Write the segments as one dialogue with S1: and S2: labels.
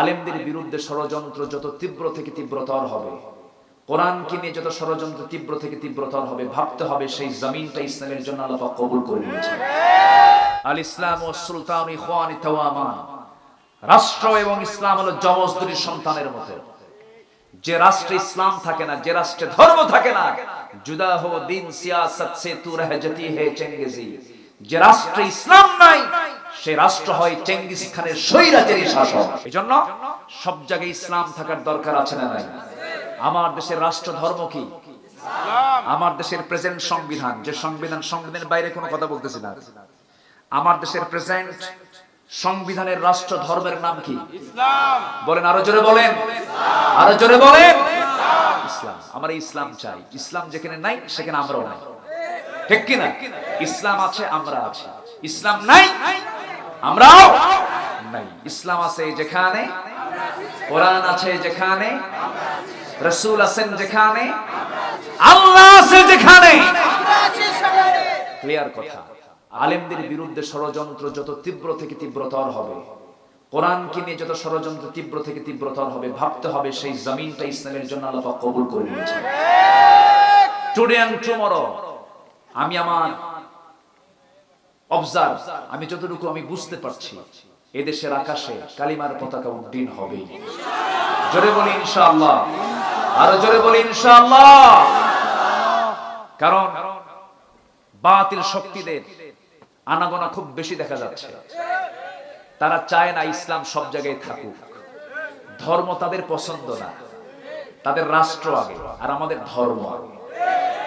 S1: আলেমদের বিরুদ্ধে ষড়যন্ত্র যত তীব্র থেকে তীব্রতর হবে কোরআনকে নিয়ে যত ষড়যন্ত্র তীব্র থেকে তীব্রতর হবে ভাবতে হবে, সেই জমিনটা ইসলামের জন্য আল্লাহ কবুল করে নিয়েছে আল ইসলাম ও সুলতান রাষ্ট্র এবং ইসলাম হলো যমজ দুটি সন্তানের মতো। যে রাষ্ট্রে ইসলাম থাকে না, যে রাষ্ট্রে ধর্ম থাকে না, জুদা হো দিন সিয়াসত সে তু রহ জতি হে চেঙ্গেজি। যে রাষ্ট্রে ইসলাম নাই সে রাষ্ট্র হয় চেঙ্গিস খানের স্বৈরাচারী শাসক। এজন্য সব জায়গায় ইসলাম থাকার দরকার আছে না নাই? আমার দেশের রাষ্ট্র ধর্ম কি? আমার দেশের প্রেজেন্ট সংবিধান, যে সংবিধান, সংবিধানের বাইরে কোনো কথা বলতেছি না। আমার দেশের প্রেজেন্ট সংবিধানের রাষ্ট্র ধর্মের নাম কি? বলেন আরও জোরে বলেন। আরও জোরে বলেন। ইসলাম। আমার ইসলাম চাই। ইসলাম যেখানে নাই, সেখানে আমরাও নাই। ঠিক কি না ইসলাম আছে, আমরা আছি। ইসলাম নাই আমরাও নাই। ইসলাম আছে যেখানে, কোরআন আছে যেখানে, রসুল আছেন যেখানে, আল্লাহ আছে যেখানে। ক্লিয়ার কথা। আলেমদের বিরুদ্ধে ষড়যন্ত্র যত তীব্র থেকে তীব্রতর হবে, কোরআনকে নিয়ে যত ষড়যন্ত্র তীব্র থেকে তীব্রতর হবে, ভাবতে হবে সেই জমিনটা ইসলামের জন্য আল্লাহ কবুল করে নিয়েছে টুডে অ্যান্ড টুমরো আমি আমার অবজার্ভ আমি যতটুকু আমি বুঝতে পারছি, এদেশের আকাশে কালিমার পতাকা উড্ডীন হবে। জোরে বলি ইনশাআল্লাহ। আরও জোরে বলি ইনশাআল্লাহ। কারণ বাতিল শক্তিদের আনাগোনা খুব বেশি দেখা যাচ্ছে। তারা চায় না ইসলাম সব জায়গায় থাকুক। ধর্ম তাদের পছন্দ না। তাদের রাষ্ট্র আগে, আর আমাদের ধর্ম আগে।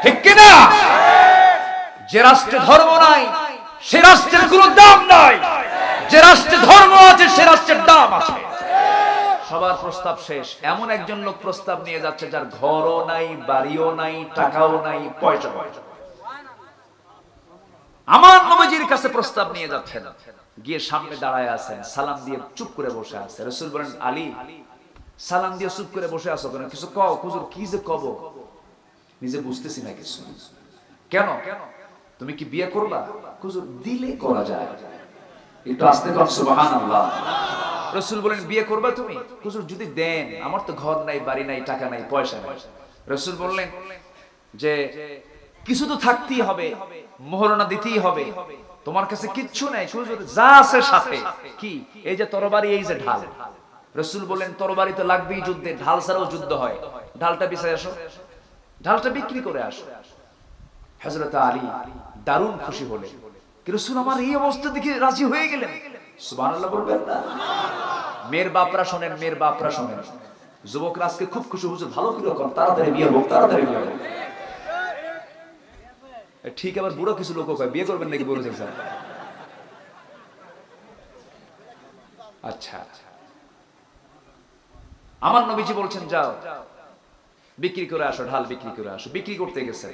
S1: ঠিক কিনা? যে রাষ্ট্রে ধর্ম নাই সে রাষ্ট্রের কোনো দাম নাই। যে রাষ্ট্রে ধর্ম আছে, সে রাষ্ট্রের দাম আছে। সবার প্রস্তাব শেষ। এমন একজন লোক প্রস্তাব নিয়ে যাচ্ছে যার ঘরও নাই, বাড়িও নাই, টাকাও নাই পয়সা পয়সা আমার নবীজির কাছে প্রস্তাব নিয়ে যাচ্ছেন। গিয়ে সামনে দাঁড়ায় আছেন। সালাম দিয়ে চুপ করে বসে আছে। রসুল বলেন, আলী, সালাম দিয়ে চুপ করে বসে আছো কেন? কিছু কও, হুজুর, কি যে কব? নিজে বুঝতেছি না কিছু। কেন? তুমি কি বিয়ে করবা দিলে করা যায়। একটু আস্তে সুবহানাল্লাহ। রসুল বলেন, বিয়ে তুমি? যদি দেন, আমার তো ঘর নাই, বাড়ি নাই, টাকা নাই, পয়সা নাই। রসুল বললেন যে, কিছু তো থাকতেই হবে, মোহরণা দিতেই হবে। তোমার কাছে কিচ্ছু নাই যা আছে সাথে। কি? এই যে তরবারি, এই যে ঢাল। রসুল বললেন, তরবারি তো লাগবেই যুদ্ধে, ঢাল ছাড়াও যুদ্ধ হয়। ঢালটা বিছাই আসো। ঢালটা বিক্রি করে আসো। হজরত আলী দারুণ খুশি হলেন। রসুল আমার এই অবস্থা দেখে রাজি হয়ে গেলেন। মেয়ের বাপরা শোনেন, মেয়ের বাপরা শোনেন। যুবকরা আজকে খুব খুশি, হুজুর ভালো করে কর তাড়াতাড়ি বিয়ে হোক, তাড়াতাড়ি বিয়ে ঠিক আবার বুড়ো কিছু লোক কয়, বিয়ে করবেন নাকি বলেছেন স্যার আচ্ছা। আমার নবীজি বলছেন, যাও, বিক্রি করে আসো, ঢাল বিক্রি করে আসো। বিক্রি করতে গেছে।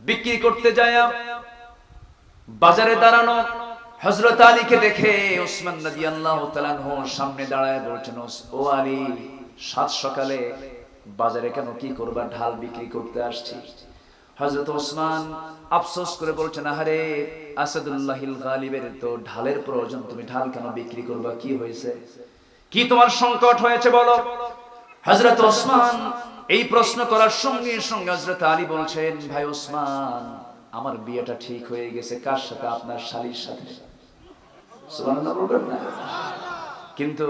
S1: বিক্রি করতে যায় বাজারে দাঁড়ানো হজরত আলীকে দেখে ওসমান রাদিয়াল্লাহু তাআলা সামনে দাঁড়ায় বলছেন ও আলী, সাত সকালে বাজারে কেন কি করবা ঢাল বিক্রি করতে আসছি? হজরত ওসমান আফসোস করে বলছেন, আহারে, আসাদুল্লাহিল গালিবের তো ঢালের প্রয়োজন, তুমি ঢাল কেন বিক্রি করবা, কি হয়েছে? কি তোমার সংকট হয়েছে বলো? হজরত ওসমান এই প্রশ্ন করার সঙ্গে সঙ্গে হজরত আলী বলছেন, ভাই ওসমান আমার বিয়েটা ঠিক হয়ে গেছে, কার সাথে? আপনার শালীর সাথে। কিন্তু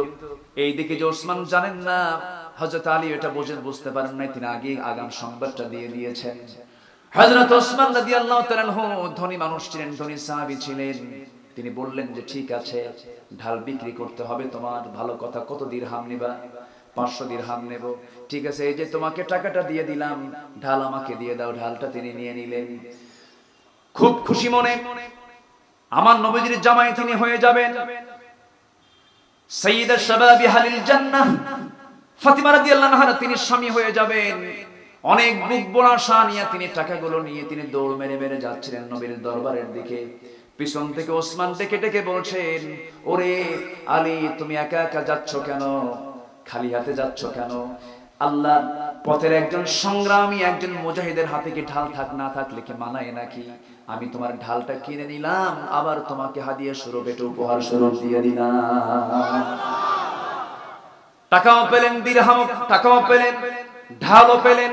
S1: এই দিকে যে ওসমান জানেন না হজরত আলী এটা বোঝেন বুঝতে পারেন নাই, তিনি আগে আগাম সংবাদটা দিয়ে দিয়েছেন। হযরত ওসমান রাদিয়াল্লাহু তাআলা ধনী মানুষ ছিলেন, ধনী সাহাবী ছিলেন। তিনি বললেন যে, ঠিক আছে, ঢাল বিক্রি করতে হবে তোমার, ভালো কথা, কত দিরহাম নিবা? পাঁচশো দিরহাম নেব। ঠিক আছে, এই যে তোমাকে টাকাটা দিয়ে দিলাম, ঢাল আমাকে দিয়ে দাও। ঢালটা তিনি নিয়ে নিলেন। খুব খুশি মনে আমার নবীজির জামাই তিনি হয়ে যাবেন। সাইয়্যিদা শাবাবি হালিল জান্নাহ, ফাতিমা রাদিয়াল্লাহু আনহা তিনি স্বামী হয়ে যাবেন। অনেক বুক বোনা শাহ নিয়ে তিনি টাকাগুলো নিয়ে তিনি দৌড় মেরে মেরে যাচ্ছিলেন নবীর দরবারের দিকে। পিছন থেকে ওসমান ডেকে ডেকে বলছেন, ওরে আলী, তুমি একা একা যাচ্ছ কেন? খালি হাতে যাচ্ছ কেন? আল্লাহ পথের একজন সংগ্রামী, একজন মুজাহিদের হাতে কি ঢাল থাক না থাকলে কি মানায় নাকি? আমি তোমার ঢালটা কিনে নিলাম, আবার তোমাকে হাদিয়া স্বরূপ এটা উপহার স্বরূপ দিয়ে দিলাম। টাকাও পেলেন, দিরহাম টাকাও পেলেন, ঢালও পেলেন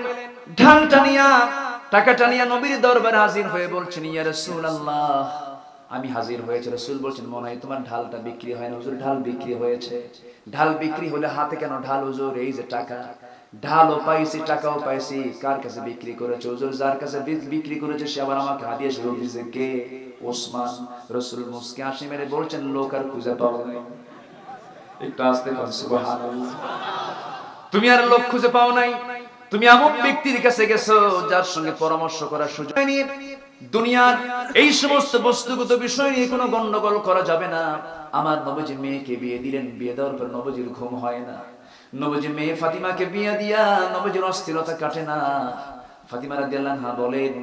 S1: ঢাল টানিয়া টাকা টানিয়া নবীর দরবারে হাজির হয়ে বলছেন, ইয়া রাসূলুল্লাহ। আমি হাজির হয়েছে, রসুল বলছেন, মনে হয় তোমার ঢালটা বিক্রি হয় না। হুজুর, ঢাল বিক্রি হয়েছে। ঢাল বিক্রি হলে হাতে কেন ঢাল, হুজুর? এই যে টাকা। ঢালও পাইছি, টাকাও পাইছি, কার কাছে বিক্রি করেছে? হুজুর, যার কাছে বিক্রি করেছে সে আবার আমাকে হাদিয়া শুরু দিয়েছে। কে? ওসমান রসুল মুসকে আসি মেরে বলছেন, লোক আর খুঁজে পাবো না। একটু আসতে তুমি আর লোক খুঁজে পাও নাই। তুমি এমন ব্যক্তির কাছে গেছো যার সঙ্গে পরামর্শ করার সুযোগ নিয়ে দুনিয়ার এই সমস্ত বস্তুগত বিষয় নিয়ে কোনো গন্ডগোল করা যাবে না। আমার নবজি মেয়েকে বিয়ে দিলেন, বিয়ে দেওয়ার পর নবজির ঘুম হয় না। নবজি মেয়ে ফাতিমাকে বিয়ে দিয়া নবজির অস্থিরতা কাটে না। ফাতিমা রাদিয়াল্লাহু বলেন,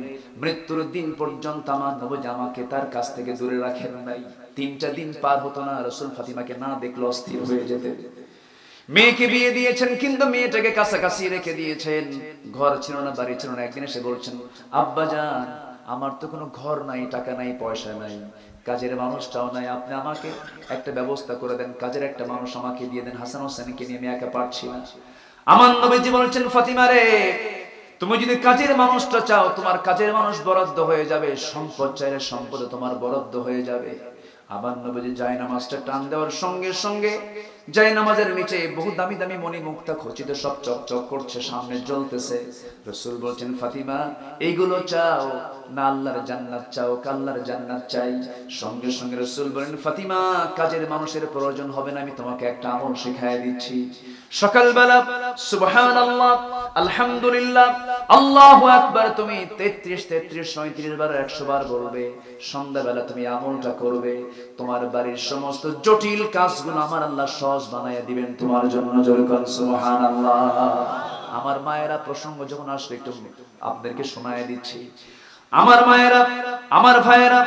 S1: মৃত্যুর দিন পর্যন্ত আমার নবজি আমাকে তার কাছ থেকে দূরে রাখেন নাই। তিনটা দিন পার হতো না, রাসূল ফাতিমাকে না দেখলে অস্থির হয়ে যেতেন। মেয়েকে বিয়ে দিয়েছেন, কিন্তু মেয়েটাকে কাছাকাছি রেখে দিয়েছেন। ঘর ছিল না, বাড়ি ছিল না। একদিন এসে বলছেন, আব্বা যান আমার তো কোনো ঘর নাই, টাকা নাই, পয়সা নাই, কাজের মানুষটাও নাই। আপনি আমাকে একটা ব্যবস্থা করে দেন, কাজের একটা মানুষ আমাকে দিয়ে দেন, হাসান হোসেনকে নিয়ে আমি একা পারছি না। আমার নবীজি বলেছেন, ফাতিমা রে, তুমি যদি কাজের মানুষটা চাও, তোমার কাজের মানুষ বরাদ্দ হয়ে যাবে, সম্পদ চাইলে সম্পদ তোমার বরাদ্দ হয়ে যাবে। আবার নবীজি যায় নামাজটা টান দেওয়ার সঙ্গে সঙ্গে যায় নামাজের নিচে বহু দামি দামি মণি মুক্তা সব চকচক করছে, সামনে জ্বলতেছে। রসুল বলছেন, ফাতিমা, এইগুলো চাও, না আল্লাহর জান্নাত চাও, কাল্লার জান্নাত চাই। সঙ্গে সঙ্গে রসুল বলেন, ফাতিমা, কাজের মানুষের প্রয়োজন হবে না, আমি তোমাকে একটা আমল শেখায় দিচ্ছি। সকালবেলা, সুবহানাল্লাহ আলহামদুলিল্লাহ, আল্লাহু আকবার, তুমি 33 33 37 বার 100 বার বলবে, সন্ধ্যাবেলা তুমি আমলটা করবে, তোমার বাড়ির সমস্ত জটিল কাজগুলো আমার আল্লাহ সহজ দিবেন তোমার জন্য আমার মায়েরা প্রসঙ্গ যখন আসবে একটু আপনাদেরকে শোনায় দিচ্ছি। আমার মায়েরা, আমার ভাইয়েরা,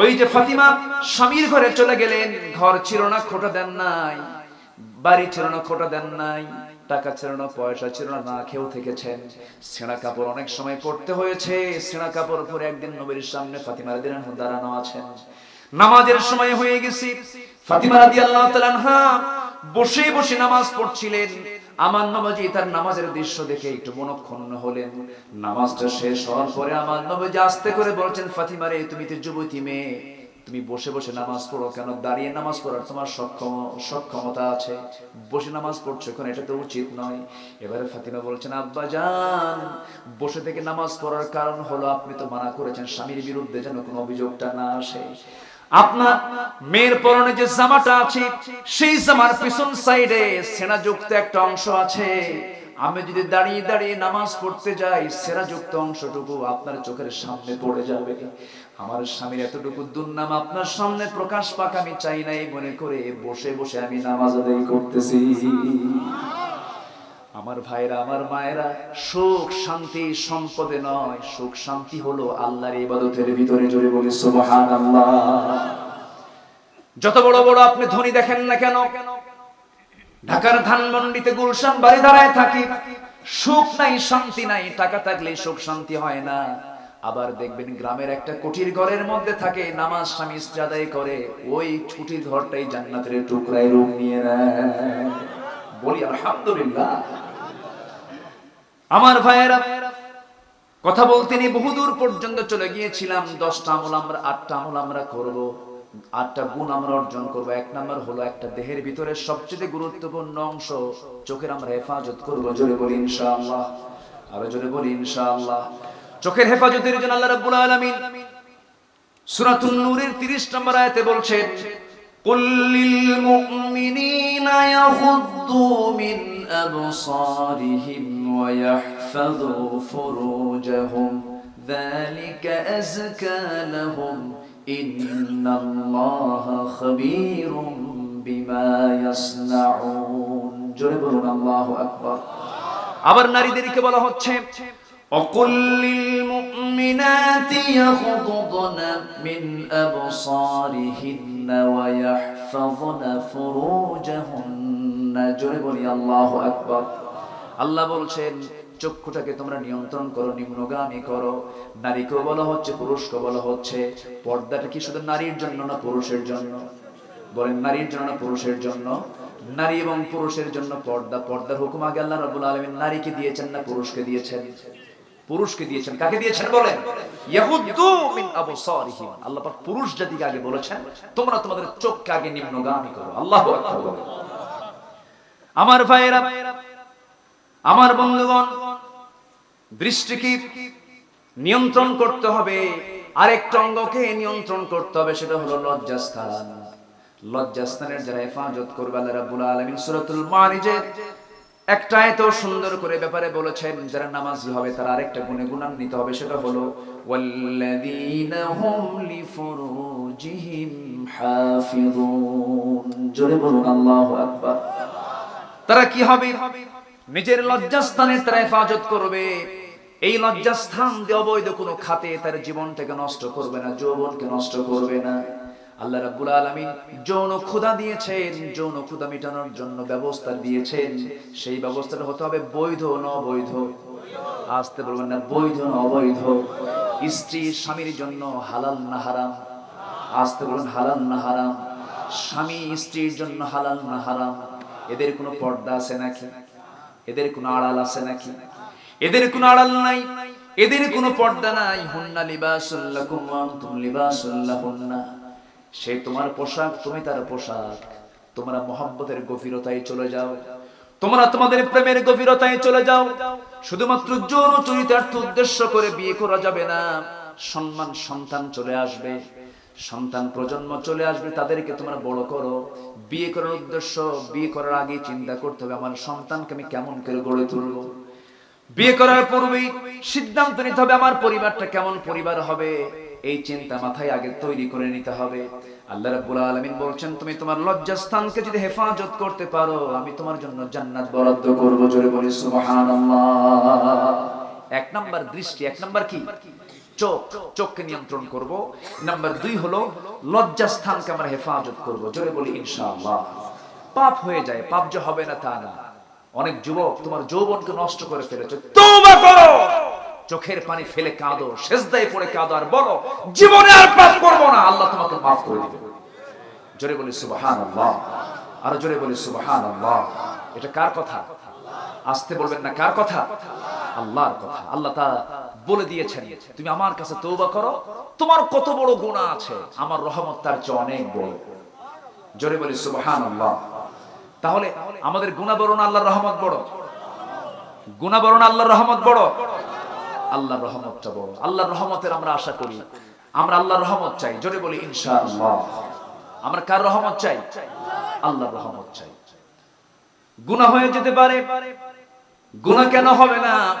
S1: ওই যে ফাতিমা স্বামীর ঘরে চলে গেলেন, ঘর ছিল না, খোটা দেন নাই, বাড়ি ছিল না, খোটা দেন নাই। টাকা ছিল না, পয়সা ছিল না না খেয়েও থেকেছেন। ছেঁড়া কাপড় অনেক সময় পড়তে হয়েছে। ছেঁড়া কাপড় পরে একদিন নবীর সামনে ফাতিমা রাদিয়াল্লাহু দাঁড়ানো আছেন। নামাজের সময় হয়ে গেছি। ফাতিমা রাদিয়াল্লাহু তাআলা বসে বসে নামাজ পড়ছিলেন। আমার নবজি তার নামাজের দৃশ্য দেখে একটু মনক্ষুণ্ণ হলেন। নামাজটা শেষ হওয়ার পরে আমার নবজি আস্তে করে বলছেন, ফাতিমা রে, তুমি তো যুবতী মেয়ে। তুমি বসে বসে নামাজ পড়ো কেন? দাঁড়িয়ে নামাজ পড়ার তোমার সক্ষম, সক্ষমতা আছে। বসে নামাজ পড়ছো এখন এটা তো উচিত নয়। এবারে ফাতিমা বলছেন, আব্বা জান, বসে থেকে নামাজ পড়ার কারণ হলো আপনি তো মানা করেছেন স্বামীর বিরুদ্ধে যেন কোনো অভিযোগটা না আসে। আপনার মেয়ের পরনে যে জামাটা আছে, সেই জামার পিছন সাইডে সেনা যুক্ত একটা অংশ আছে। আমি যদি দাঁড়িয়ে দাঁড়িয়ে নামাজ পড়তে যাই সেরা যুক্ত অংশটুকু আপনার চোখের সামনে পড়ে যাবে। আমার স্বামীর এতটুকু দুর্নাম আপনার সামনে প্রকাশ পাক, আমি চাই নাই মনে করে বসে বসে আমি নামাজ আদায় করতেছি। আমার ভাইরা আমার মায়েরা, সুখ শান্তি সম্পদে নয়, সুখ শান্তি হলো আল্লাহর ইবাদতের ভিতরে জোরে বলি সুবহানাল্লাহ। যত বড় বড় আপনি ধনী দেখেন না কেন, ঢাকার ধানমন্ডিতে গুলশান বাড়ি দাঁড়ায় থাকি, সুখ নাই, শান্তি নাই, টাকা থাকলে সুখ শান্তি হয় না। আবার দেখবেন গ্রামের একটা কুটির ঘরের মধ্যে থাকে, নামাজ স্বামী আদায় করে, ওই কুটির ঘরটাই জান্নাতের টুকরায় রূপ নিয়ে নেয়। বলি, আলহামদুলিল্লাহ। আমার ভাইয়েরা, কথা বলতে নিয়ে বহুদূর পর্যন্ত চলে গিয়েছিলাম, দশটা আমল আমরা, আটটা আমল আমরা করব, আটটা গুণ আমরা অর্জন করব। এক নাম্বার হলো একটা দেহের ভিতরে সবচেয়ে গুরুত্বপূর্ণ অংশ, চোখের আমরা হেফাজত করব। জোরে বলি, ইনশাআল্লাহ। আরও জোরে বলি, ইনশাআল্লাহ। চোখের হেফাজতের জন্য আল্লাহ রাব্বুল আলামিন সূরাতুন নূরের 30 নম্বর আয়াতে বলছেন قل للمؤمنين يغضوا من أبصارهم ويحفظوا فروجهم ذلك أزكى لهم إن الله خبير بما يصنعون جربنا الله أكبر আবার নারীদেরকে বলা হচ্ছে অকুল للمؤمنات يغضضن من أبصارهن ويحفظن فروجهن জোরে বলি আল্লাহু আকবার আল্লাহ বলছেন চক্ষুটাকে তোমরা নিয়ন্ত্রণ করো নিম্নগামী করো নারীকেও বলা হচ্ছে পুরুষকে বলা হচ্ছে পর্দাটা কি শুধু নারীর জন্য না পুরুষের জন্য বলেন নারীর জন্য না পুরুষের জন্য নারী এবং পুরুষের জন্য পর্দা পর্দার হুকুম আগে আল্লাহ রাব্বুল আলামিন নারীকে দিয়েছেন না পুরুষকে দিয়েছেন পুরুষকে দিয়েছেন। কাকে দিয়েছেন বলেন? আল্লাহ পুরুষ জাতিকে আগে বলেছেন, তোমরা তোমাদের চোখকে আগে নিম্নগামী করো। আল্লাহু। আমার ভাইয়েরা, আমার বন্ধুগণ দৃষ্টিকে নিয়ন্ত্রণ করতে হবে? আরেকটা অঙ্গকে নিয়ন্ত্রণ করতে হবে, সেটা হলো লজ্জাস্থান। লজ্জাস্থানের যারা হেফাজত করবে, আল্লাহ রাব্বুল মারিজের একটা এত সুন্দর করে ব্যাপারে বলেছেন, যারা নামাজি হবে তারা আরেকটা গুণে গুণান্বিত হবে, সেটা হলো তারা কি হবে? নিজের লজ্জাস্থানের তারা হেফাজত করবে। এই লজ্জাস্থান দিয়ে অবৈধ কোনো খাতে তার জীবনটাকে নষ্ট করবে না, যৌবনকে নষ্ট করবে না। আল্লাহ রাব্বুল আলামিন যৌন ক্ষুধা দিয়েছেন, যৌন ক্ষুধা মেটানোর জন্য ব্যবস্থা দিয়েছেন। সেই ব্যবস্থাটা হতে হবে বৈধ না অবৈধ আসতে বলবেন না, বৈধ না অবৈধ স্ত্রী, স্বামীর জন্য হালাল না হারাম? আসতে বলুন হালাল না হারাম? স্বামী, স্ত্রীর জন্য হালাল না হারাম? এদের কোনো পর্দা আছে নাকি? এদের কোনো আড়াল আছে নাকি? এদের কোনো আড়াল নাই? এদের কোনো পর্দা নাই? হুন্না লিবাসুল্লাকুম ওয়া আনতুম লিবাসুল্লাহুন্না সে তোমার পোশাক, তুমি তার পোশাক। তোমরা মোহাব্বতের গভীরতায় চলে যাও। তোমরা তোমাদের প্রেমের গভীরতায় চলে যাও। শুধুমাত্র যৌন চরিতার্থ উদ্দেশ্য করে বিয়ে করা যাবে না। সম্মান সন্তান চলে আসবে। সন্তান প্রজন্ম চলে আসবে। তাদেরকে তোমরা বড় করো। বিয়ে করার উদ্দেশ্য, বিয়ে করার আগে চিন্তা করতে হবে, আমার সন্তানকে আমি কেমন করে গড়ে তুলবো? বিয়ে করার পূর্বেই সিদ্ধান্ত নিতে হবে, আমার পরিবারটা কেমন পরিবার হবে? এই চিন্তা মাথায় আগে তৈরি করে নিতে হবে। আল্লাহ রাব্বুল আলামিন বলছেন, তুমি তোমার লজ্জাস্থানকে যদি হেফাজত করতে পারো, আমি তোমার জন্য জান্নাত বরাদ্দ করব জোরে বলি, সুবহানাল্লাহ। এক নাম্বার দৃষ্টি, এক নাম্বার কি? চোখ, চোখকে নিয়ন্ত্রণ করব। নাম্বার দুই হলো, লজ্জাস্থানকে আমরা হেফাজত করব জোরে বলি, ইনশাআল্লাহ। পাপ হয়ে যায়, পাপ যে হবে না তা না। অনেক যুবক তোমার যৌবনকে নষ্ট করে ফেলেছে। তওবা করো! চোখের পানি ফেলে কাঁদো, সেজদায় পড়ে কাঁদো আর বলো, জীবনে আর পাপ করব না, আল্লাহ তোমাকে মাফ করে দিবে। জোরে বলি সুবহানাল্লাহ, আর জোরে বলি সুবহানাল্লাহ। এটা কার কথা? আসতে বলবেন না, কার কথা? আল্লাহর কথা। আল্লাহ তা বলে দিয়েছেন, তুমি আমার কাছে তৌবা করো, তোমার কত বড় গুনাহ আছে, আমার রহমত তার চেয়ে অনেক বড়। জোরে বলি সুবাহান আল্লাহ তাহলে আমাদের গুণাবরণ আল্লাহর রহমত বড়? গুণাবরণ আল্লাহর রহমত বড়? আল্লাহর রহমতটা বড় আল্লাহর রহমতের আমরা আশা করি। আমরা আল্লাহর রহমত চাই। জোরে বলি, ইনশাআল্লাহ। আমরা কার রহমত চাই? আল্লাহর রহমত চাই। গুনাহ হয়ে যেতে পারে। গুনাহ কেন হবে না?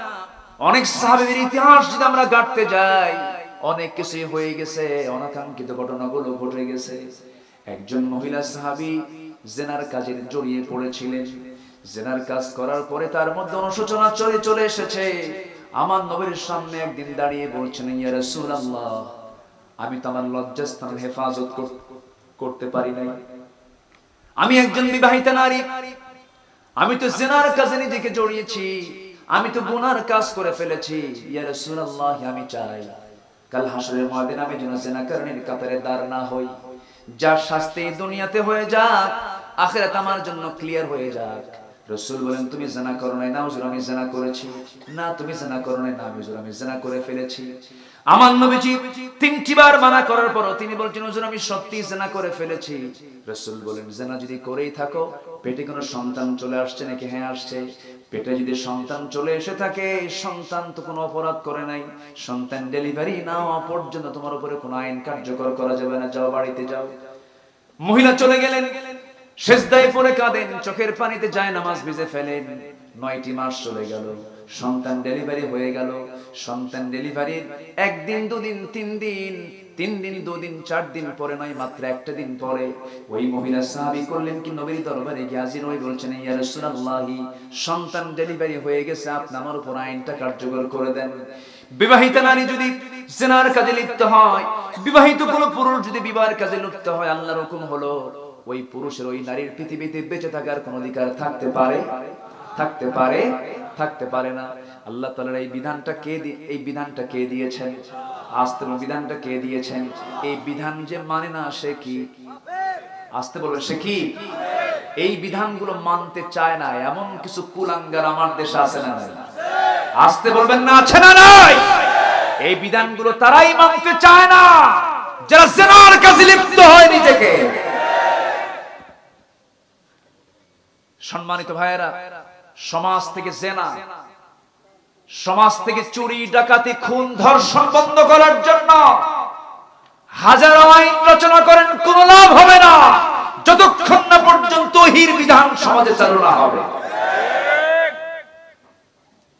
S1: অনেক সাহাবীদের ইতিহাস যদি আমরা গাঁটতে যাই, অনেক কিছু হয়ে গেছে, অনাকাঙ্ক্ষিত ঘটনাগুলো ঘটে গেছে। একজন মহিলা সাহাবী জেনার কাজে জড়িয়ে পড়েছিলেন। জেনার কাজ করার পরে তার মধ্যে অনুশোচনা চলে চলে এসেছে। আমার নবীর সামনে একদিন দাঁড়িয়ে বলছেন আমি তো আমার লজ্জাস্থান হেফাজত করতে পারি নাই। আমি একজন বিবাহিতা নারী। আমি তো জেনার কাজে নিজেকে জড়িয়েছি। আমি তো গুনার কাজ করে ফেলেছি। আমি চাই কাল হাসরের ময়দানে আমি যেন জেনাকারণের কাতারে দাঁড় না হই। যার শাস্তি দুনিয়াতে হয়ে যাক, আখিরাত আমার জন্য ক্লিয়ার হয়ে যাক। রসুল বলেন, তুমি জানা করো নাই না হুজুর আমি জানা করেছি। না, তুমি জানা করো নাই না হুজুর আমি জানা করে ফেলেছি। আমার নবীজি তিনটি বার মানা করার পর তিনি বলছেন, হুজুর, আমি সত্যি জানা করে ফেলেছি। রসুল বলেন, জানা যদি করেই থাকো, পেটে কোনো সন্তান চলে আসছে নাকি? হ্যাঁ আসছে। পেটে যদি সন্তান চলে এসে থাকে, সন্তান তো কোনো অপরাধ করে নাই। সন্তান ডেলিভারি না হওয়া পর্যন্ত তোমার উপরে কোনো আইন কার্যকর করা যাবে না। যাও, বাড়িতে যাও। মহিলা চলে গেলেন। সেজদায় পড়ে কাঁদেন, চোখের পানিতে যায়, নামাজ ভিজে ফেলেন। নয়টি মাস চলে গেল, সন্তান ডেলিভারি হয়ে গেল। সন্তান ডেলিভারির একদিন, দুদিন, তিন দিন তিন দিন, দুদিন, চার দিন পরে নয়, মাত্র একটা দিন পরে ওই মহিলা সাহাবি করলেন কি, নবীর দরবারে গিয়ে হাজির হয়ে বলছেন, ইয়া রাসূলুল্লাহি, সন্তান ডেলিভারি হয়ে গেছে, আপনি আমার উপর আইনটা কার্যকর করে দেন। বিবাহিত নারী যদি জেনার কাজে লিপ্ত হয়, বিবাহিত কোনো পুরুষ যদি বিবাহের কাজে লিপ্ত হয়, আল্লাহর হুকুম হলো ওই পুরুষের ওই নারীর পৃথিবীতে বেঁচে থাকার কোন অধিকার থাকতে পারে? থাকতে পারে? থাকতে পারে না। আল্লাহ তাআলার এই বিধানটা কে এই বিধানটা কে দিয়েছেন? আস্তে বলুন, বিধানটা কে দিয়েছেন? এই বিধান যে মানে না সে কি? আসতে বলবে সে কি? এই বিধানগুলো মানতে চায় না এমন কিছু কুলাঙ্গার আমার দেশে আছে না আসতে বলবেন না আছে না নাই? এই বিধানগুলো তারাই মানতে চায় না। যারা জেনার কাজে লিপ্ত হয় নিজেকে সম্মানিত ভাইয়েরা, সমাজ থেকে জেনা, সমাজ থেকে চুরি, ডাকাতি, খুন, ধর্ষণ বন্ধ করার জন্য হাজারো আইন রচনা করেন, কোন লাভ হবে না। যতক্ষণ না পর্যন্ত হির বিধান সমাজে চালু না হবে।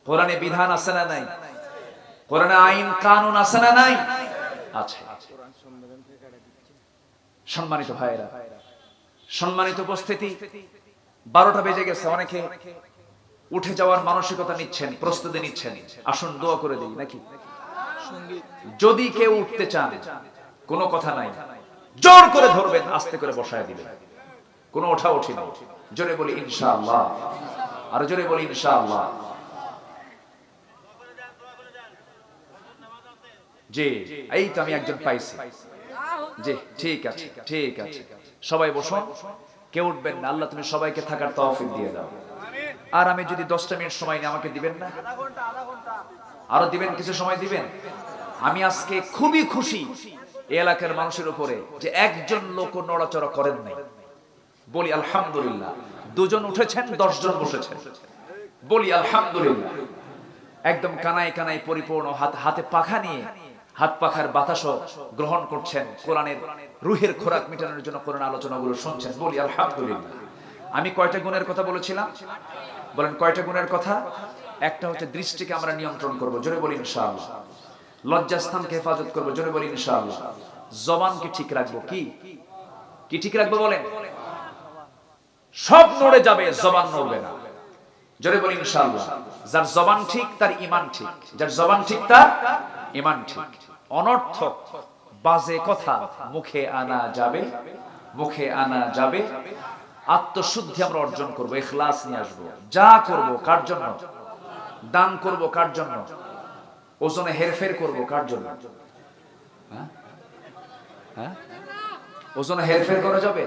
S1: কোরআনে বিধান আছে না নাই? কোরআনে আইন, কানুন আছে না নাই? আছে। সম্মানিত ভাইয়েরা, সম্মানিত উপস্থিতি বারোটা বেজে গেছে, অনেকে উঠে যাওয়ার মানসিকতা নিচ্ছেন, প্রস্তুতি নিচ্ছেন। আসুন, দোয়া করে দিই, নাকি? যদি কেউ উঠতে চান, কোনো কথা নাই। জোর করে ধরবেন, আস্তে করে বসায় দিবেন। কোনো ওঠা উঠি না। জোরে বলি, ইনশাআল্লাহ। আর জোরে বলি, ইনশাআল্লাহ। জি, এই তো আমি একজন পাইছি। জি, ঠিক আছে ঠিক আছে। সবাই বসুন। কেউ উঠবেন না। আল্লাহ, তুমি সবাইকে থাকার তৌফিক দিয়ে দাও। আর আমি যদি দশটা মিনিট সময় নিয়ে আমাকে দিবেন না? আরও দিবেন? কিছু সময় দিবেন? আমি আজকে খুবই খুশি এলাকার মানুষের উপরে যে একজন লোক নড়াচড়া করেন নাই। বলি, আলহামদুলিল্লাহ। দুজন উঠেছেন, দশজন বসেছেন। বলি, আলহামদুলিল্লাহ। একদম কানায় কানায় পরিপূর্ণ হাতে পাখা নিয়ে হাত পাখার বাতাস গ্রহণ করছেন, কোরআনের রুহের খোরাক মেটানোর জন্য কোরআন আলোচনাগুলো শুনছেন। বলি, আলহামদুলিল্লাহ। আমি কয়টা গুণের কথা বলেছিলাম? বলেন, কয়টা গুণের কথা? একটা হচ্ছে দৃষ্টিকে আমরা নিয়ন্ত্রণ করব, জোরে বলি ইনশাআল্লাহ। লজ্জাস্থানকে হেফাজত করব, জোরে বলি ইনশাআল্লাহ। জবানকে ঠিক রাখব, কি? কি ঠিক রাখব বলেন? সব নড়ে যাবে, জবান নড়বে না। জোরে বলি ইনশাআল্লাহ। যার জবান ঠিক, তার ইমান ঠিক। যার জবান ঠিক, তার ইমান ঠিক। অনর্থক বাজে কথা মুখে আনা যাবে, মুখে আনা যাবে। আত্মশুদ্ধি আমরা অর্জন করব, ইখলাস নিয়ে আসব। যা করব, কার জন্য? দান করব, কার জন্য? ওজনে হেরফের করব, কার জন্য? হ্যাঁ? হ্যাঁ? ওজনে হেরফের করা যাবে?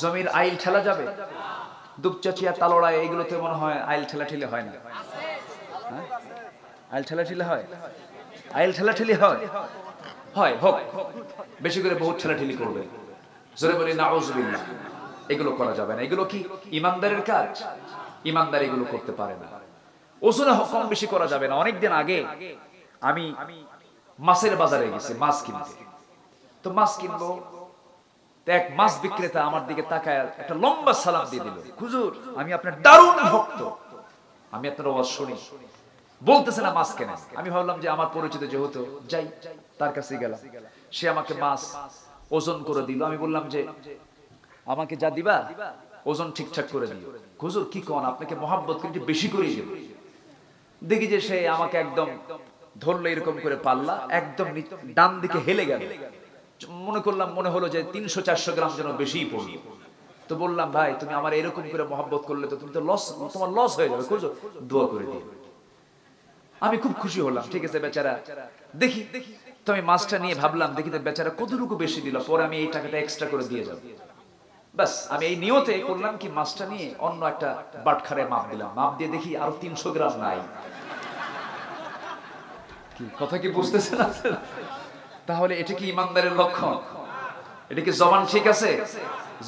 S1: জমির আইল ঠেলা যাবে? দুপচাচিয়া তালোড়া এইগুলোতে মনে হয় আইল ঠেলা ঠেলে হয় না। হ্যাঁ? আইল ঠেলা ঠেলে হয়? আইল ঠেলা ঠেলি হয়। হয়, হোক। বেশি করে বহুত ঠেলা ঠেলি করবে। জোরে বলি, নাউজুবিল্লাহ। এগুলো করা যাবে না। এগুলো কি ইমানদারের কাজ? ইমানদার এগুলো করতে পারে না। ওজনে কম বেশি করা যাবে না। অনেকদিন আগে আমি মাছের বাজারে গেছি, মাছ কিনতে। তো মাছ কিনবো। এক মাছ বিক্রেতা আমার দিকে তাকায়, একটা লম্বা সালাম দিয়ে দিল, হুজুর, আমি আপনার দারুণ ভক্ত। আমি আপনার আওয়াজ শুনি। বলতেছে না মাছ কেনেন। আমি ভাবলাম যে আমার পরিচিত যেহেতু, যাই, তার কাছে গেলাম। সে আমাকে মাছ ওজন করে দিল। আমি বললাম যে, আমাকে যা দিবা, ওজন ঠিকঠাক করে দিও। হুজুর, কি কোন? আপনাকে মহাব্বত কিন্তু বেশি করে দিব। দেখি যে সে আমাকে একদম ধরলো এরকম করে পাল্লা, একদম ডান দিকে হেলে গেল। মনে করলাম, মনে হলো যে তিনশো চারশো গ্রাম যেন বেশিই পড়ল। তো বললাম, ভাই, তুমি আমার এরকম করে মহাব্বত করলে তো তুমি তো লস তোমার লস হয়ে যাবে। খুঁজো দোয়া করে দিও। আমি খুব খুশি হলাম, ঠিক আছে বেচারা? দেখি তো আমি মাছটা নিয়ে ভাবলাম, দেখি বেচারা কতটুকু বেশি দিল, পরে আমি এই টাকাটা এক্সট্রা করে দিয়ে যাব। আমি এই নিয়তে করলাম কি মাছটা নিয়ে অন্য একটা বাটখারে মাপ দিলাম। মাপ দিয়ে দেখি আরও তিনশো গ্রাম নাই। কথা কি বুঝতেছেন? তাহলে এটা কি ইমানদারের লক্ষণ? এটা কি জবান ঠিক আছে?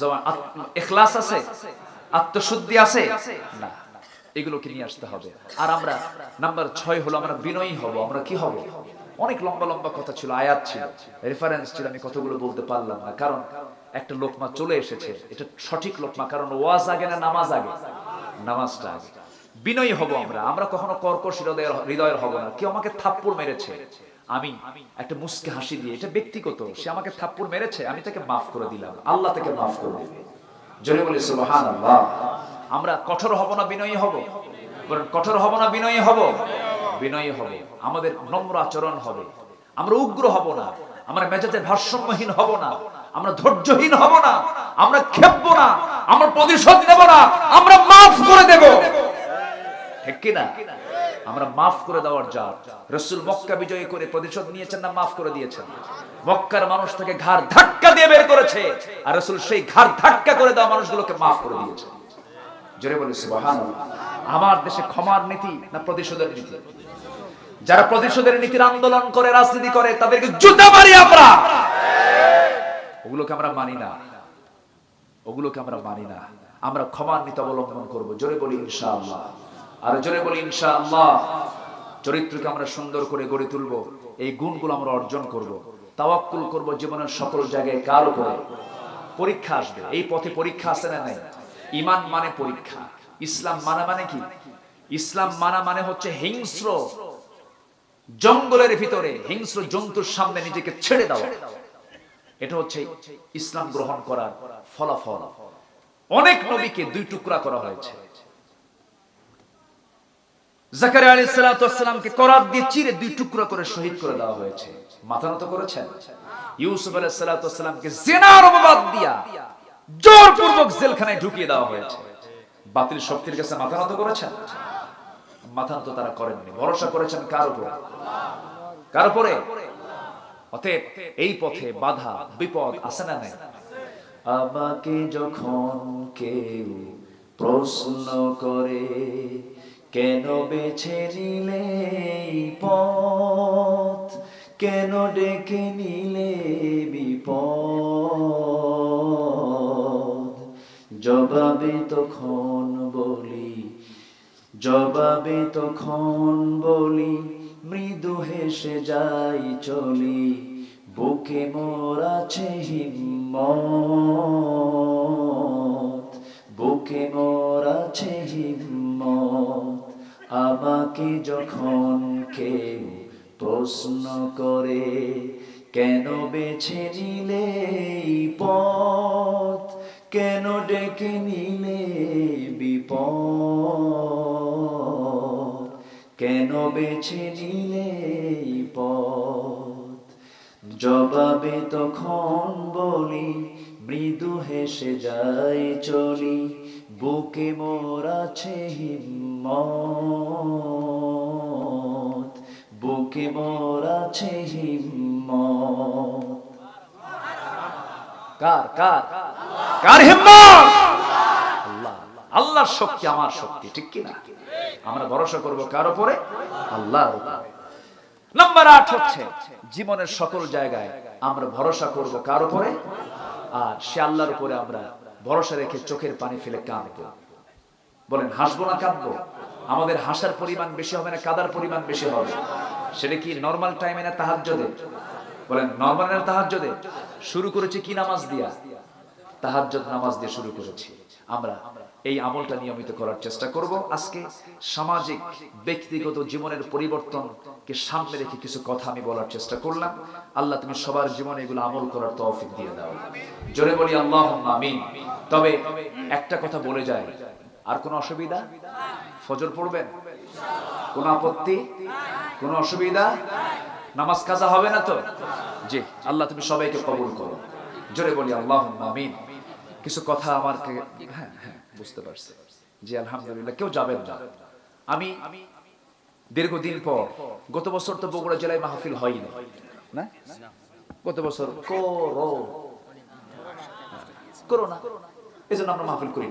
S1: জবান এখলাস আছে? আত্মশুদ্ধি আছে? না। এগুলোকে নিয়ে আসতে হবে। আর আমরা নাম্বার ছয় হলো আমরা বিনয়ী হব। আমরা কি হব? অনেক লম্বা লম্বা কথা ছিল, আয়াত ছিল রেফারেন্স ছিল, আমি কতগুলো বলতে পারলাম না। কারণ একটা লোকমা চলে এসেছে, এটা সঠিক লোকমা, কারণ ওয়াজ আগে না নামাজ আগে? নামাজটা আগে। বিনয়ী হব আমরা। আমরা কখনো কর্কশ হৃদয়ের হৃদয়ের হব না। কেউ আমাকে থাপ্পড় মেরেছে। আমি একটা মুসকে হাসি দিয়ে, এটা ব্যক্তিগত, সে আমাকে থাপ্পড় মেরেছে, আমি তাকে মাফ করে দিলাম। আল্লাহ তাকে মাফ করে দিবে। জোরে বলি, সুবহানাল্লাহ। আমরা কঠোর হব না, বিনয়ী হব। কঠোর হব না, বিনয়ী হব। বিনয়ী হব। আমাদের নম্র আচরণ হবে। আমরা উগ্র হব না। আমরা মেজাজের ভারসাম্যহীন হব না। আমরা ধৈর্যহীন হব না। আমরা খেপবো না। আমরা প্রতিশোধ নেব না। আমরা মাফ করে দেব। ঠিক কিনা আমরা মাফ করে দেওয়ার জাত। রসুল মক্কা বিজয় করে প্রতিশোধ নিয়েছেন না, মাফ করে দিয়েছেন? মক্কার মানুষ থেকে ঘাড় ধাক্কা দিয়ে বের করেছে। আর রসুল সেই ঘাড় ধাক্কা করে দেওয়া মানুষগুলোকে মাফ করে দিয়েছে জোরে বলে সুবহানাল্লাহ। আমার দেশে ক্ষমার নীতি না প্রতিশোধের নীতি? যারা প্রতিশোধের নীতির আন্দোলন করে, রাজনীতি করে, তাদেরকে জুতা মারি আমরা। ওগুলোকে আমরা মানি না। ওগুলোকে আমরা মানি না। আমরা ক্ষমার নীতি অবলম্বন করব। জোরে বলি, ইনশাআল্লাহ। আর জোরে বলি, ইনশাআল্লাহ। চরিত্রকে আমরা সুন্দর করে গড়ে তুলব। এই গুণগুলো আমরা অর্জন করব। তাওয়াক্কুল করব জীবনের সকল জায়গায়, কার উপরে? পরীক্ষা আসবে। এই পথে পরীক্ষা আসে না নাই? ইমান মানে পরীক্ষা। ইসলাম মানা মানে কি? ইসলাম মানা মানে হচ্ছে হিংস্র জঙ্গলের ভিতরে হিংস্র জন্তুর সামনে নিজেকে ছেড়ে দেওয়া। এটা হচ্ছে ইসলাম গ্রহণ করার ফলাফল। অনেক নবীকে দুই টুকরা করা হয়েছে। জাকারিয়া আলাইহিস সালাতু ওয়াসসালামকে করাত দিয়ে চিরে দুই টুকরা করে শহীদ করে দেওয়া হয়েছে। মাথা নত করেছেন? ইউসুফ আলাইহিস সালাতু ওয়াসসালামকে জিনার অপবাদ দিয়া জোরপূর্বক জেলখানায় ঢুকিয়ে দেওয়া হয়েছে। বাতিল শক্তির কাছে মাথা নত করেছেন? মাথা নত তারা করেননি। ভরসা করেছেন কার উপর? কার উপরে? অতএব এই পথে বাধা, বিপদ আসে না নাই? আমাকে যখন কেউ প্রশ্ন করে, কেন বেছে নিলে পথ? কেন ডেকে নিলে বিপদ? জবাবে তখন বলি, জবাবে তখন বলি, মৃদু হেসে যাই চলি, বুকে মোর আছে হিম্মত, বুকে মোর আছে হিম্মত, আমাকে যখন কেউ প্রশ্ন করে, কেন বেছে নিলে পথ? কেন ডেকে নিলে বিপদ? কেন বেছে নিলে পথ জবাবে তখন বলি, মৃদু হেসে যায় চলি, বুকে মোর আছে হিম্মত। বুকে মোর আছে হিম্মত। কার কার? কার হিম্মত! আল্লাহ আল্লাহর শক্তি আমার শক্তি, ঠিক কি না আমরা ভরসা করব কার উপরে? আল্লাহর উপরে। নাম্বার আট হচ্ছে, জীবনের সকল জায়গায় আমরা ভরসা করব কার উপরে? আর সে আল্লাহর উপরে আমরা ভরসা রেখে চোখের পানি ফেলে কাঁদবো। বলেন, হাসবো না কাঁদবো? আমাদের হাসার পরিমাণ বেশি হবে না, কাদার পরিমাণ বেশি হবে? সেটা কি নর্মাল টাইমে না তাহাজ্জুদে? বলেন নর্মাল না তাহাজ্জুদে? শুরু করেছি কি নামাজ দিয়া? তাহাজ্জুদ নামাজ দিয়ে শুরু করেছি। আমরা এই আমলটা নিয়মিত করার চেষ্টা করব। আজকে সামাজিক, ব্যক্তিগত জীবনের পরিবর্তনকে সামনে রেখে কিছু কথা আমি বলার চেষ্টা করলাম। আল্লাহ তুমি সবার জীবনে এগুলো আমল করার তৌফিক দিয়ে দাও। জোরে বলি আল্লাহ আমিন। তবে একটা কথা বলে যায় আর কোনো অসুবিধা? ফজর পড়বেন? কোনো আপত্তি? কোনো অসুবিধা? নামাজ কাজা হবে না তো? জি, আল্লাহ তুমি সবাইকে কবুল করো। জোরে বলি আল্লাহ আমিন। কিছু কথা আমার কে- হ্যাঁ হ্যাঁ বুঝতে পারছি। জি, আলহামদুলিল্লাহ, কেউ যাবেন না। আমি দীর্ঘদিন পর, গত বছর তো বগুড়া জেলায় মাহফিল হয়নি, না? গত বছর করোনা এই জন্য আমরা মাহফিল করি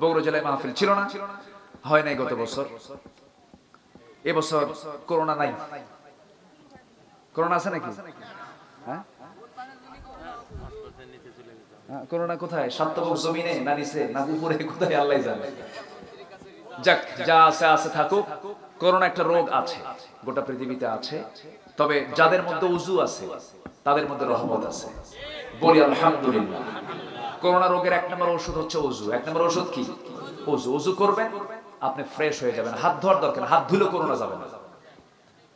S1: বগুড়া জেলায় মাহফিল ছিল না, হয় নাই গত বছর। এবছর করোনা নাই। করোনা আছে নাকি? হ্যাঁ? করোনা কোথায় জমিনে না নিচে, না উপরে, কোথায় আল্লাহ জানে। যাক, যা আছে আছে থাকুক। একটা রোগ আছে, গোটা পৃথিবীতে আছে। তবে যাদের মধ্যে উজু আছে, তাদের মধ্যে রহমত আছে। বলি আলহামদুলিল্লাহ। করোনা রোগের এক নম্বর ওষুধ হচ্ছে উজু। এক নম্বর ওষুধ কি? উজু। উজু করবেন, আপনি ফ্রেশ হয়ে যাবেন। হাত ধোয়ার দরকার হাত ধুলে করোনা যাবে না।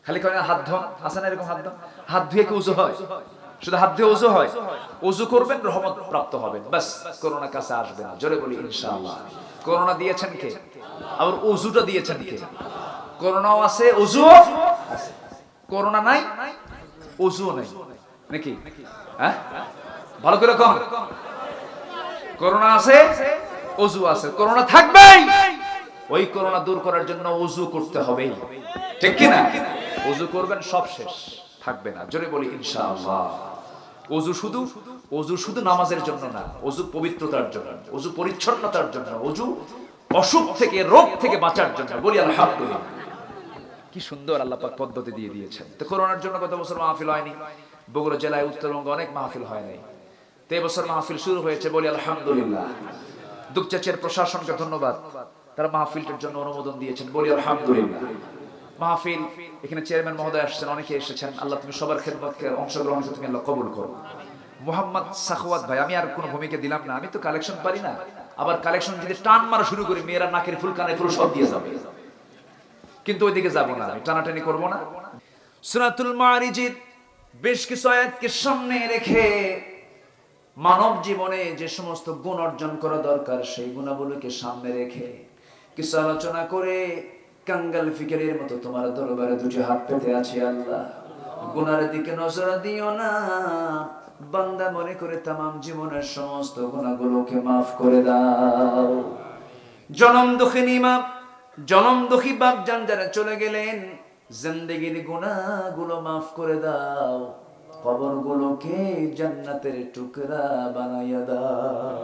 S1: খালি কয় হাত ধোয়া আছে না এরকম হাত ধোয়া হাত ধুয়ে কি উজু হয়? শুধু হাত ধুয়ে উজু হয় উজু করবেন, রহমত প্রাপ্ত হবেন। বাস করোনা কাছে আসবে না। জোরে বলি, ইনশাআল্লাহ। করোনা দিয়েছেন কে? আবার উজুটা দিয়েছেন কে? করোনাও আছে উজুও আছে। করোনা নাই উজুও নাই। নাকি? হ্যাঁ? ভালো করে কম করোনা আছে অজু আছে। করোনা থাকবেই। ওই করোনা দূর করার জন্য উজু করতে হবে ঠিক কি না উজু করবেন, সব শেষ। থাকবে না। জোরে বলি, ইনশাআল্লাহ। অজু শুধু অজু শুধু নামাজের জন্য না, অজু পবিত্রতার জন্য, অজু পরিচ্ছন্নতার জন্য, অজু অসুখ থেকে, রোগ থেকে বাঁচার জন্য। বলি আলহামদুলিল্লাহ। কি সুন্দর আল্লাহ পদ্ধতি দিয়ে দিয়েছেন। তো করোনার জন্য গত বছর মাহফিল হয়নি। বগুড়া জেলায়, উত্তরবঙ্গে অনেক মাহফিল হয় নাই। তো এবছর মাহফিল শুরু হয়েছে, বলি আলহামদুলিল্লাহ। দুপচাচের প্রশাসনকে ধন্যবাদ। তারা মাহফিলটার জন্য অনুমোদন দিয়েছেন, বলি আলহামদুলিল্লাহ। মাহফিল, এখানে চেয়ারম্যান মহোদয় আসছেন, অনেকে এসেছেন। আল্লাহ, তুমি সবার খেদমতকে অংশগ্রহণ তুমি আল্লাহ কবুল করো। মোহাম্মদ সাখওয়াত ভাই, আমি আর কোনো ভূমিকা দিলাম না, আমি তো কালেকশন পারি না। আবার কালেকশন যদি টান মারা শুরু করি, মেয়েরা নাকের ফুল কানে ফুল সব দিয়ে যাবে। কিন্তু ওইদিকে যাব না, আমি টানাটানি করব না। সুরাতুল মারিজির বেশ কিছু আয়াতকে সামনে রেখে মানব জীবনে যে সমস্ত গুণ অর্জন করা দরকার, সেই গুণাবলীকে সামনে রেখে কিছু আলোচনা করে কাঙ্গাল ফিকিরের মতো তোমার দরবারে দুটি হাত পেতে আছে আল্লাহ। গুনার দিকে নজর দিও না। বান্দা মনে করে তামাম জীবনের সমস্ত গুণাগুলোকে মাফ করে দাও। জনম দুঃখিনী মা জনম দুঃখী বাপ যান যারা চলে গেলেন, জিন্দগির গুণাগুলো মাফ করে দাও। কবর গুলোকে জান্নাতের টুকরা বানাইয়া দাও।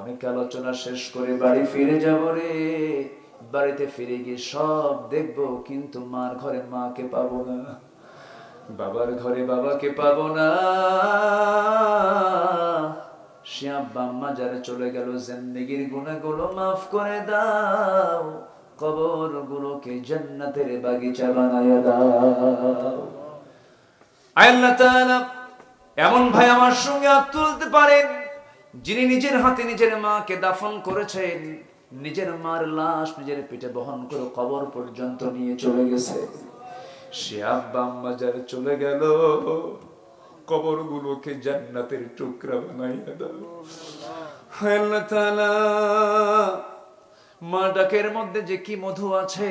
S1: অনেক আলোচনা শেষ করে বাড়ি ফিরে যাব রে। বাড়িতে ফিরে গিয়ে সব দেখব, কিন্তু মার ঘরে মাকে পাবো না। বাবার ঘরে বাবাকে পাবো না। যারা চলে গেল, জিন্দেগির গুণাগুলো মাফ করে দাও। কবর গুলোকে জান্নাতের বাগিচা বানায় দাও। আল্লাহ তাআলা, এমন ভাই আমার সঙ্গে তুলতে পারেন, যিনি নিজের হাতে নিজের মাকে দাফন করেছেন। নিজের মার লাশ নিজের পেটে বহন করে কবর পর্যন্ত নিয়ে চলে গেছে। সে আব্বা আম্মা যার চলে গেল, কবরগুলোকে জান্নাতের টুকরা বানাইয়া দাও। মা ডাকের মধ্যে যে কি মধু আছে।